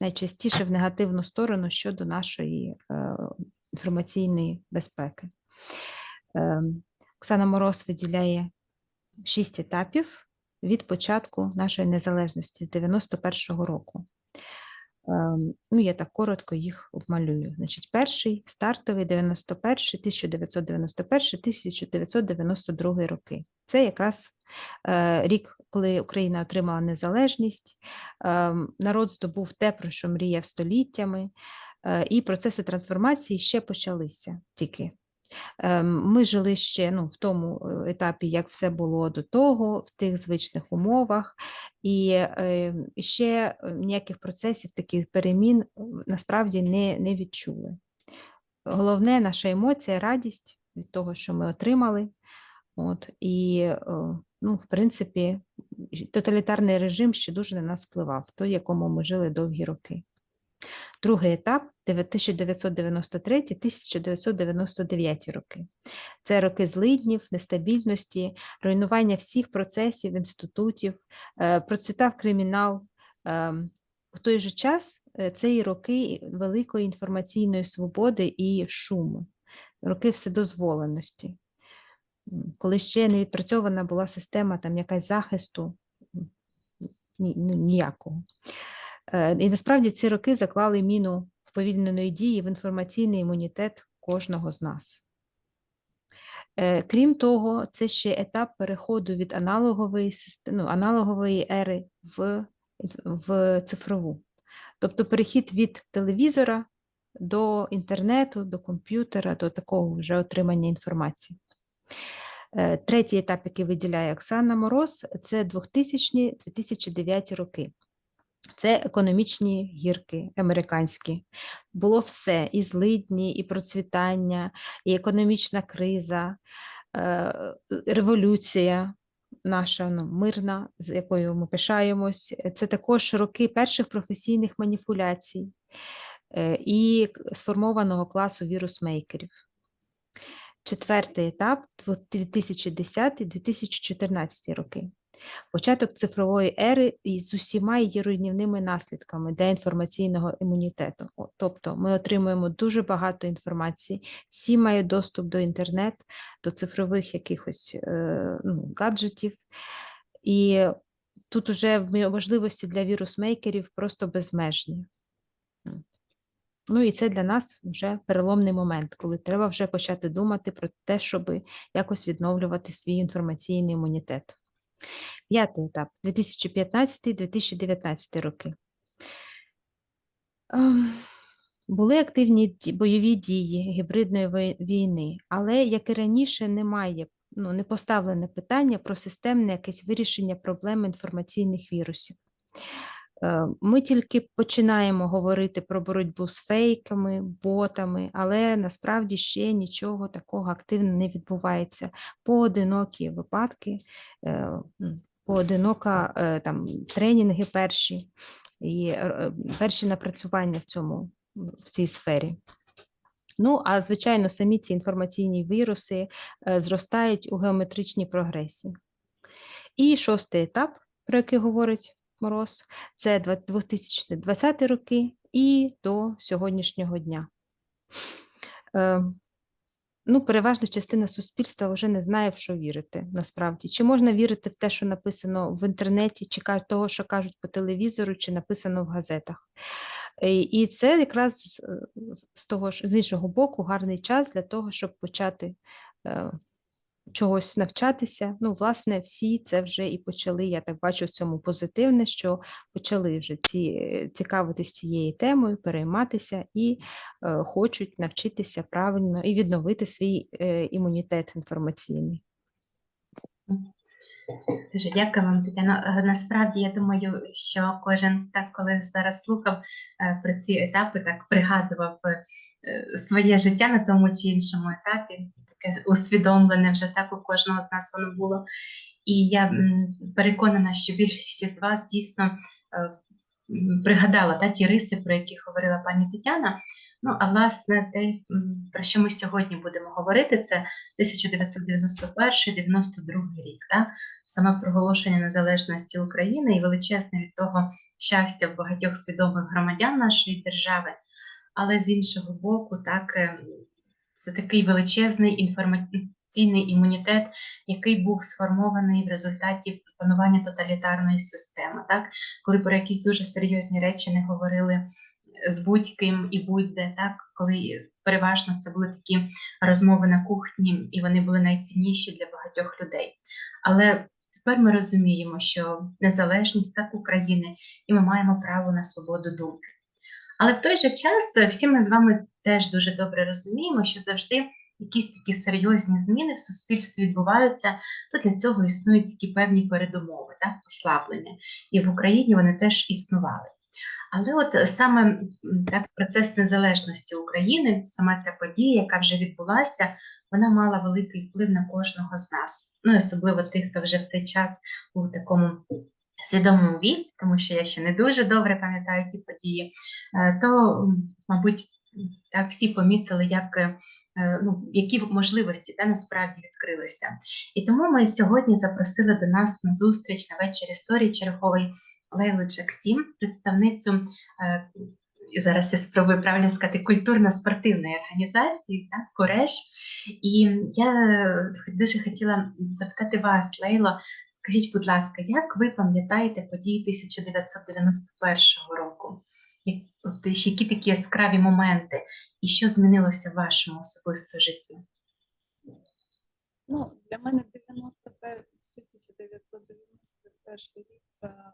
найчастіше в негативну сторону щодо нашої е, інформаційної безпеки. Е, Оксана Мороз виділяє шість етапів від початку нашої незалежності з 91-го року. Ем, Ну, я так коротко їх обмалюю. Значить, перший стартовий 91, 1991, 1992 роки. Це якраз е, рік, коли Україна отримала незалежність, ем, народ здобув те, про що мріяв століттями, е, і процеси трансформації ще почалися тільки. Ем, Ми жили ще ну, в тому е, етапі, як все було до того, в тих звичних умовах, і е, ще е, ніяких процесів, таких перемін е, насправді не, не відчули. Головне наша емоція, радість від того, що ми отримали. От, і, ну, в принципі, тоталітарний режим ще дуже на нас впливав, той, в якому ми жили довгі роки. Другий етап 1993-1999 роки. Це роки злиднів, нестабільності, руйнування всіх процесів, інститутів, е, процвітав кримінал. Ем, В той же час е, це і роки великої інформаційної свободи і шуму, роки вседозволеності, коли ще не відпрацьована була система там якась захисту ну, ніякого. Е, І насправді ці роки заклали міну вповільненої дії в інформаційний імунітет кожного з нас. Е, Крім того, це ще етап переходу від аналогової, ну, аналогової ери в, в цифрову. Тобто перехід від телевізора до інтернету, до комп'ютера, до такого вже отримання інформації. Е, Третій етап, який виділяє Оксана Мороз, це 2000-2009 роки. Це економічні гірки американські. Було все: і злидні, і процвітання, і економічна криза, е, революція наша ну, мирна, з якою ми пишаємось. Це також роки перших професійних маніпуляцій е, і сформованого класу вірусмейкерів. Четвертий етап 2010-2014 роки. Початок цифрової ери з усіма її руйнівними наслідками для інформаційного імунітету. Тобто ми отримуємо дуже багато інформації, всі мають доступ до інтернет, до цифрових якихось е, ну, гаджетів. І тут вмі- можливості для вірусмейкерів просто безмежні. Ну і це для нас вже переломний момент, коли треба вже почати думати про те, щоб якось відновлювати свій інформаційний імунітет. П'ятий етап 2015-2019 роки. Ем, Були активні бойові дії гібридної війни, але, як і раніше, немає, ну, не поставлене питання про системне якесь вирішення проблеми інформаційних вірусів. Е, Ми тільки починаємо говорити про боротьбу з фейками, ботами, але насправді ще нічого такого активно не відбувається. Поодинокі випадки, е, поодинока е, там тренінги перші і перші напрацювання в цьому в цій сфері. Ну, а звичайно, самі ці інформаційні віруси зростають у геометричній прогресії. І шостий етап, про який говорить Мороз, це 2020 роки і до сьогоднішнього дня. Е, Ну, переважна частина суспільства вже не знає, в що вірити насправді. Чи можна вірити в те, що написано в інтернеті, чи того, що кажуть по телевізору, чи написано в газетах. Е, І це якраз е, з того з іншого боку гарний час для того, щоб почати чогось навчатися. Ну, власне, всі це вже і почали. Я так бачу в цьому позитивне, що почали вже ці цікавитись цією темою, перейматися і е, хочуть навчитися правильно і відновити свій е, імунітет інформаційний. Дуже дякую вам, Тетяно. Е, Насправді, я думаю, що кожен так, коли зараз слухав е, про ці етапи, так пригадував е, своє життя на тому чи іншому етапі. Таке усвідомлене вже так у кожного з нас воно було. І я переконана, що більшість із вас дійсно е, пригадала та, ті риси, про які говорила пані Тетяна. Ну, а власне, те, про що ми сьогодні будемо говорити, це 1991-92 рік. Та? саме проголошення незалежності України і величезне від того щастя в багатьох свідомих громадян нашої держави, але з іншого боку, так, е, це такий величезний інформаційний імунітет, який був сформований в результаті панування тоталітарної системи, так, коли про якісь дуже серйозні речі не говорили з будь-ким і будь-де, так, коли переважно це були такі розмови на кухні, і вони були найцінніші для багатьох людей. Але тепер ми розуміємо, що незалежність так України, і ми маємо право на свободу думки. Але в той же час е, всі ми з вами теж дуже добре розуміємо, що завжди якісь такі серйозні зміни в суспільстві відбуваються, то для цього існують такі певні передумови, так, послаблення. І в Україні вони теж існували. Але от е, саме так процес незалежності України, сама ця подія, яка вже відбулася, вона мала великий вплив на кожного з нас. Ну, особливо тих, хто вже в цей час у такому свідомому віці, тому що я ще не дуже добре пам'ятаю ті події, е, то, мабуть, так всі помітили, як. е, е, Ну, які можливості та насправді відкрилися. І тому ми сьогодні запросили до нас на зустріч на вечір історії черговий Лейлу Джаксім, представницю зараз я спробую правильно сказати культурно-спортивної організації, так, Кореш. І я дуже хотіла запитати вас, Лейло, скажіть, будь ласка, як ви пам'ятаєте події 1991 року? Які такі яскраві моменти, і що змінилося в вашому особистому житті? Ну, для мене 91 1991 рік е,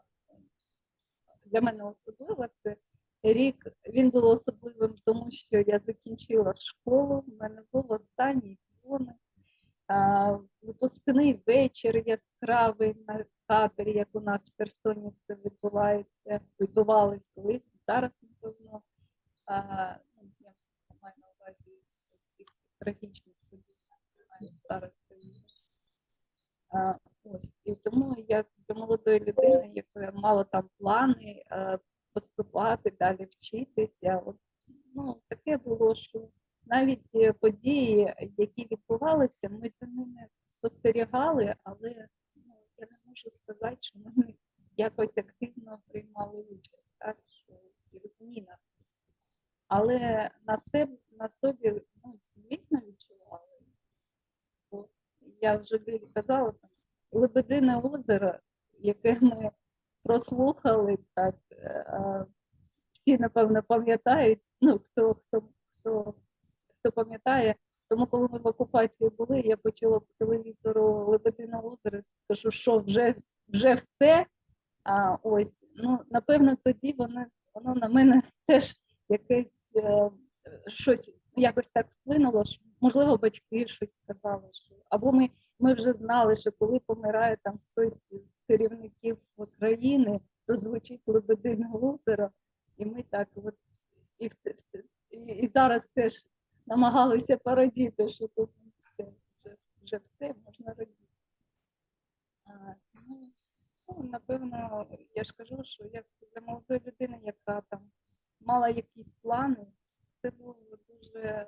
для мене особливо це рік. Він був особливим, тому що я закінчила школу, в мене був останній дзвоник, випускний вечір яскравий на кадрі, як у нас в Херсоні це відбувається, відбувалось колись, зараз напевно. Ну, я маю на увазі всіх трагічних подій, які зараз. Ось і тому я для молодої людини, яка мала там плани поступати, далі вчитися. От, ну, таке було, що навіть події, які відбувалися, ми за ними спостерігали, але ну, я не можу сказати, що ми якось активно приймали участь так, що в цих змінах. Але на себе на собі, ну, звісно, відчували. Бо я вже казала там. Лебедине озеро, яке ми прослухали, так е, всі напевно пам'ятають. Ну хто хто хто хто пам'ятає, тому коли ми в окупації були, я почула по телевізору Лебедине озеро. Кажу, що вже вже все. А ось ну напевно, тоді воно воно на мене теж якесь е, щось якось так вплинуло. що, Можливо, батьки щось сказали, що або ми ми вже знали, що коли помирає там хтось з керівників країни, то звучить Лебедине озеро, і ми так от і, і, і зараз теж намагалися порадіти, що тут все, вже, вже все можна радіти. А, тому, ну, напевно, я ж кажу, що як для молодої людини, яка там мала якісь плани, це було дуже е,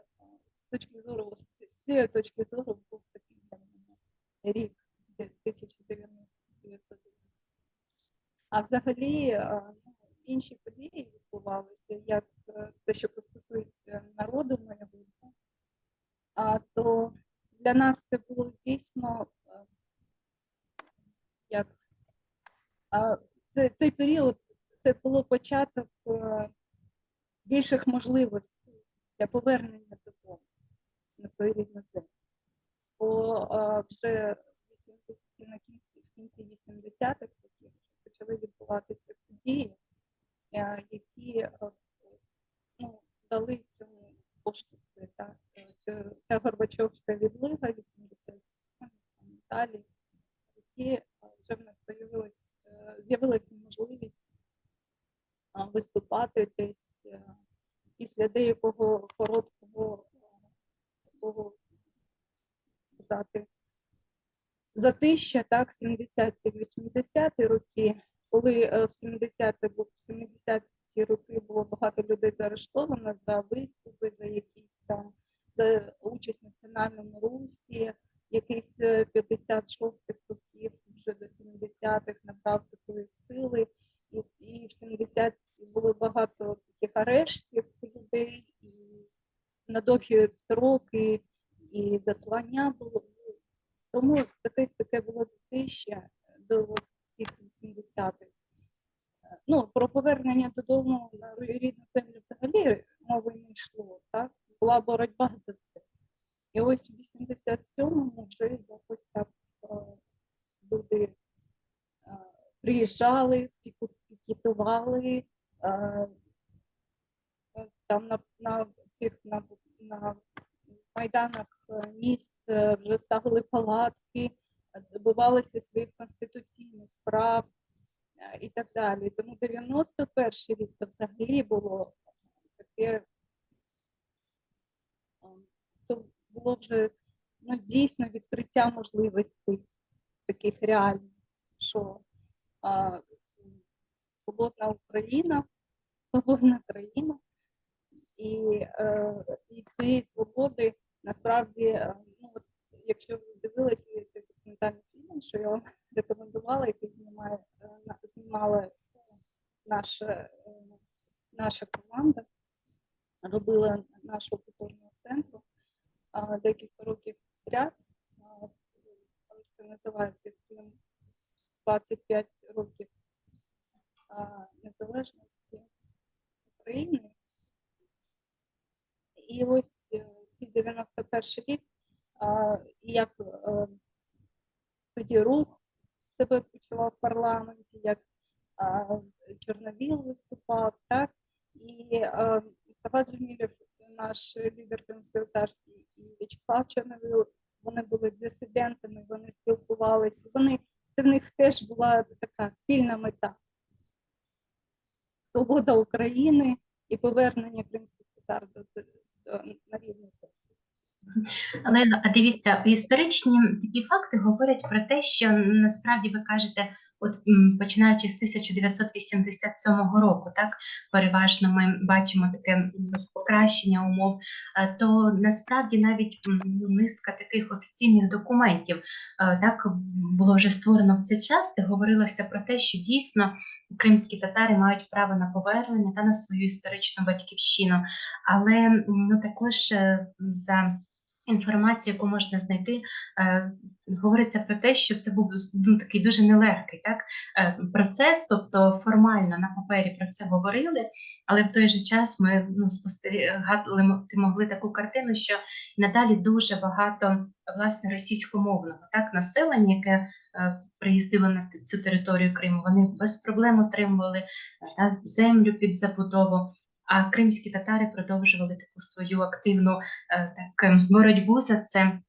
з точки зору, з цієї точки зору був такий мене рік 1990. А взагалі е, ну, інші події відбувалися, як е, те, що стосується народу моєго, да, а то для нас це було дійсно е, як цей період це було початок е, більших можливостей для повернення додому на свою рідну землю. Бо е, вже в 80 на кінці, в кінці 80-х років почали відбуватися події, які ну, дали цьому поштовхи. Так? Е, Це, Горбачовська відлига 87 далі, які е, вже в нас е, з'явилася можливість виступати десь е, після деякого короткого е, такого сказати, затища, так, 70-80-ті роки, коли е, в 70-ті в 70-ті роки було багато людей заарештовано за виступи, за якісь там за участь в національному русі, якийсь е, 56-х років вже до 70-х набрав такої сили, і, і в таких арештів людей і на довгі строки, і заслання було. Тому якесь таке було затища до цих 80-х. Е, Ну, про повернення додому на рідну землю взагалі мови не йшло, так? Була боротьба за це. І ось в 87-му вже якось так е, люди е, приїжджали, пікетували, е, там на, на цих на, на майданах міст е, вже ставили палатки, добивалися своїх конституційних прав е, і так далі. Тому 91 рік це взагалі було таке, е, то було вже ну, дійсно відкриття можливостей таких реальних, що свободна Україна, свободна країна, і, е, і цієї свободи насправді, е, ну, от, якщо ви дивилися цей документальний фільм, що я вам рекомендувала, який знімає, е, знімала е, наша, наша команда, робила нашого культурного центру декілька років а, Це називається фільм 25 років а, незалежності України. І ось е, ці 91 рік, як е, тоді рух себе почував в парламенті, як Чорновіл виступав, так? І а, Мустафа наш лідер кримськотарський, і В'ячеслав Чорновіл, вони були дисидентами, вони спілкувалися. Вони, це в них теж була така спільна мета. Свобода України і повернення кримських татар до, до, на рівні Але дивіться, історичні такі факти говорять про те, що насправді ви кажете, от починаючи з 1987 року, так переважно ми бачимо таке покращення умов, е, то насправді навіть низка таких офіційних документів е, так було вже створено в цей час, де говорилося про те, що дійсно кримські татари мають право на повернення та на свою історичну батьківщину. Але ну також е, за інформацію, яку можна знайти, е, говориться про те, що це був ну, такий дуже нелегкий так, е, процес, тобто формально на папері про це говорили, але в той же час ми ну, спостерігати м- могли таку картину, що надалі дуже багато власне російськомовного так, населення, яке е, приїздило на цю територію Криму, вони без проблем отримували так, землю під забудову. А кримські татари продовжували таку свою активну е, так, е, боротьбу за це.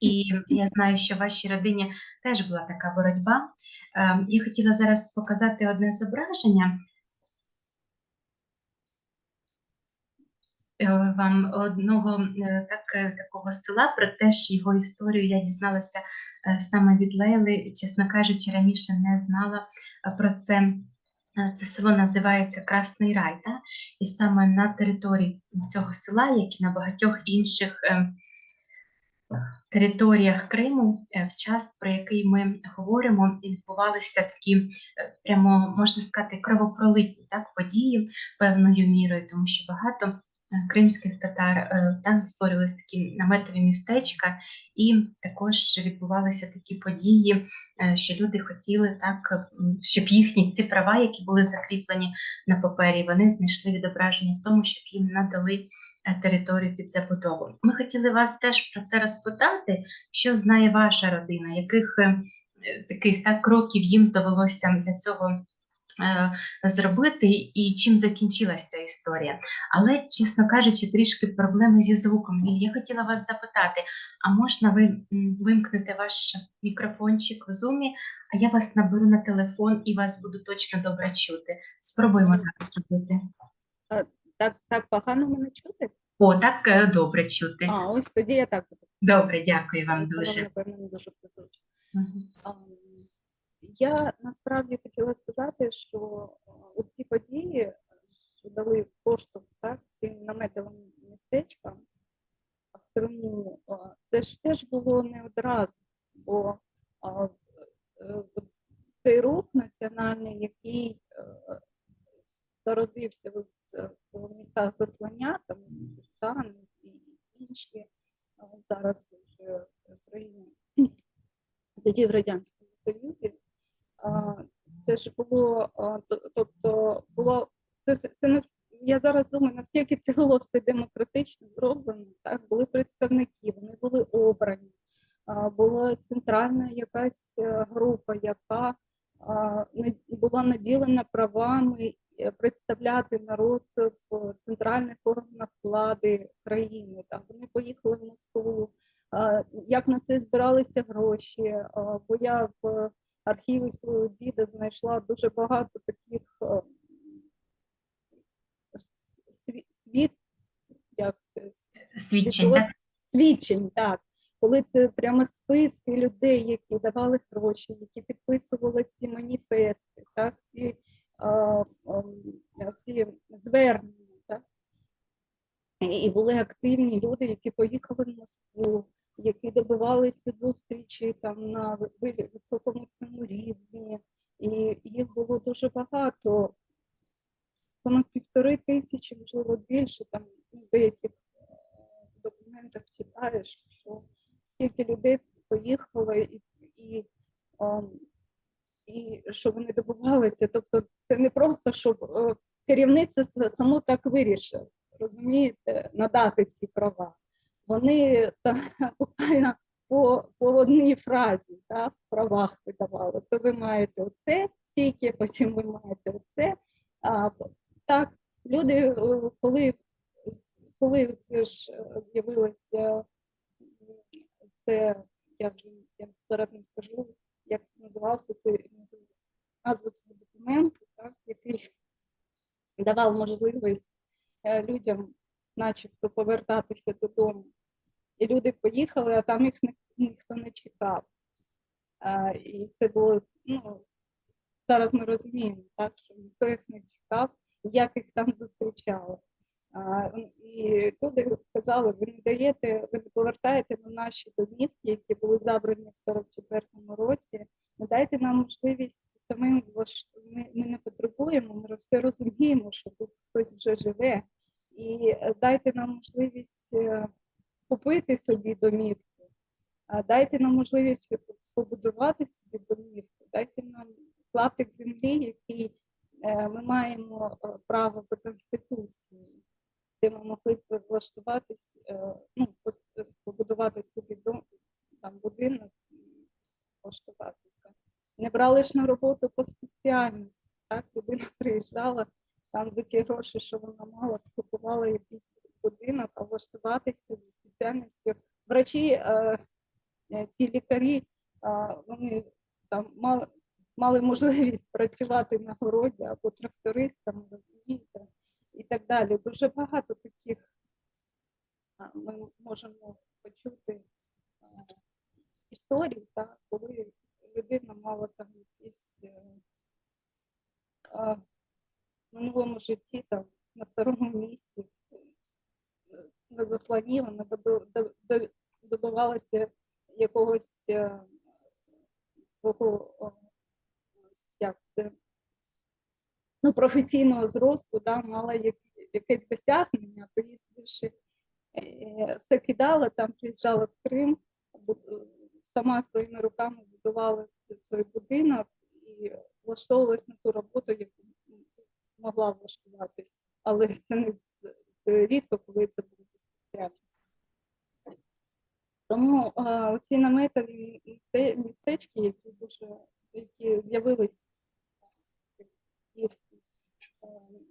І я знаю, що в вашій родині теж була така боротьба. Е, Я хотіла зараз показати одне зображення. е, Вам одного е, так, такого села, про теж його історію я дізналася саме від Лейли. Чесно кажучи, раніше не знала про це. Е, Це село називається Красний Рай. Та? І саме на території цього села, як і на багатьох інших е, територіях Криму, е, в час, про який ми говоримо, відбувалися такі прямо можна сказати кровопролитні так, події певною мірою, тому що багато кримських татар е, там створювалися такі наметові містечка, і також відбувалися такі події, е, що люди хотіли так, щоб їхні ці права, які були закріплені на папері, вони знайшли відображення в тому, щоб їм надали е, територію під забудову. Ми хотіли вас теж про це розпитати, що знає ваша родина, яких е, е, таких так кроків їм довелося для цього. Е, Зробити і чим закінчилася ця історія. Але, чесно кажучи, трішки проблеми зі звуком. І я хотіла вас запитати: а можна ви вимкнете ваш мікрофончик в зумі, а я вас наберу на телефон і вас буду точно добре чути. Спробуємо так зробити. Так, так погано мене чути? О, так е, добре чути. А, ось тоді я так буду. Добре, дякую вам дуже. Напевно, дуже. Я насправді хотіла сказати, що е, у ці події, що дали поштовх так, цим наметовим містечкам в Криму, це ж теж було не одразу, бо е, цей рух національний, який е, зародився в е, в містах заслання, там Узбекистан і інші зараз вже країни тоді в Радянському Це ж було, тобто було це, це нас- я зараз думаю, наскільки це було все демократично зроблено, так були представники, вони були обрані, була центральна якась е, група, яка була наділена правами е, представляти народ в центральних органах влади країни. Так, вони поїхали в Москву. Як на це збиралися гроші? Бо я в архіві свого діда знайшла дуже багато таких е, світ, як це, Свідчень, так? свідчень, так. Коли це прямо списки людей, які давали гроші, які підписували ці маніфести, так, ці, а, ам, ці звернення. Так. І були активні люди, які поїхали в Москву, які добивалися зустрічі там на ви- ви- високому цьому рівні. І їх було дуже багато, понад півтори тисячі, можливо, більше там в деяких документах читаєш, що скільки людей поїхало і, і, ем, і що вони добувалися. Тобто це не просто, щоб е, керівництво само так вирішило, розумієте, надати ці права. Вони та, буквально по, по одній фразі та, в правах видавали. То ви маєте оце тільки, потім ви маєте оце. А, так, люди, е, коли, коли це ж е, з'явилося, це я вже я зараз не скажу, як це називався, це назву цього документу, так, який давав можливість е, людям, начебто, повертатися додому. І люди поїхали, а там їх ніхто не чекав. А, і це було, ну, зараз ми розуміємо, так, що ніхто їх не чекав, як їх там зустрічали. А, і люди казали, ви не даєте, ви не повертаєте на наші домівки, які були забрані в 44-му році. Не дайте нам можливість самим ми, ми не потребуємо, ми все розуміємо, що тут хтось вже живе. І е, дайте нам можливість е, купити собі домівку, дайте нам можливість побудувати собі домівку, дайте нам клаптик землі, який е, ми маємо е, право за конституцією, де ми могли б влаштуватись, е, ну, побудувати собі дом, там будинок і влаштуватися. Не брали ж на роботу по спеціальності, так, людина приїжджала там за ті гроші, що вона мала, купувала якийсь будинок, а влаштуватися спеціальністю. Врачі, е, е, ці лікарі, е, вони там мали, можливість працювати на городі або трактористами, і так далі. Дуже багато таких ми можемо почути історій, так, коли людина мала там якісь в минулому житті там на старому місці е, доби- до- до- добивалася якогось е, свого як це, ну, професійного зросту, да, мала якесь досягнення, поїздивши, е, все кидала, там приїжджала в Крим, е, сама своїми руками будувала той будинок і влаштовувалась на ту роботу, яку могла влаштуватись. Але це не рідко, коли це було спеціально. Тому а, ці наметові містечки, які дуже які з'явились і в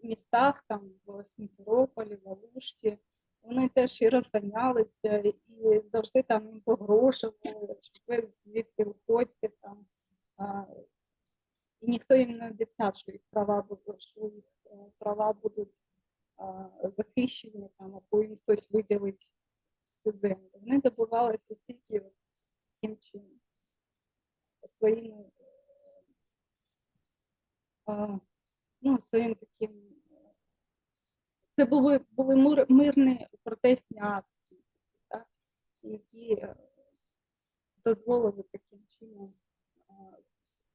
містах, там в Сімферополі, в Алушті, вони теж і розганялися, і завжди там їм погрожували, що ви звідси виходьте там. І ніхто їм не обіцяв, що їх права будуть, що їх права будуть захищені там, або їм хтось виділить цю землю. Вони добувалися тільки таким чином, своїми а, ну, своїм таким. Це були, були мирні протестні акції, так, які е, дозволили таким чином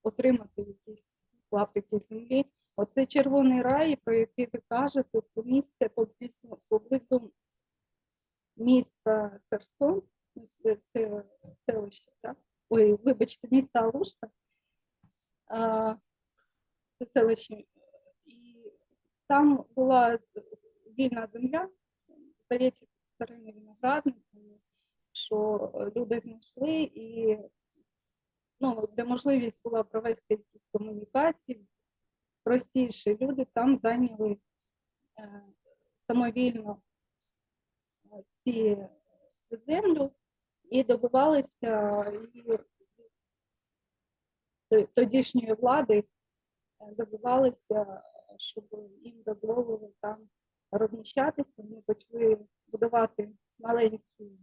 отримати якісь клаптики землі. Оце червоний рай, про який ви кажете, це місце поблизу, поблизу міста Херсон, це, селище, так? Ой, вибачте, міста Алушта. Це селище. І там була вільна земля, здається, старими виноградниками, що люди знайшли і ну, де можливість була провести якісь комунікації, простіше люди там зайняли е, самовільно е, ці, цю землю і добивалися і тодішньої влади е, добивалися, щоб їм дозволили там розміщатися. Вони почали будувати маленькі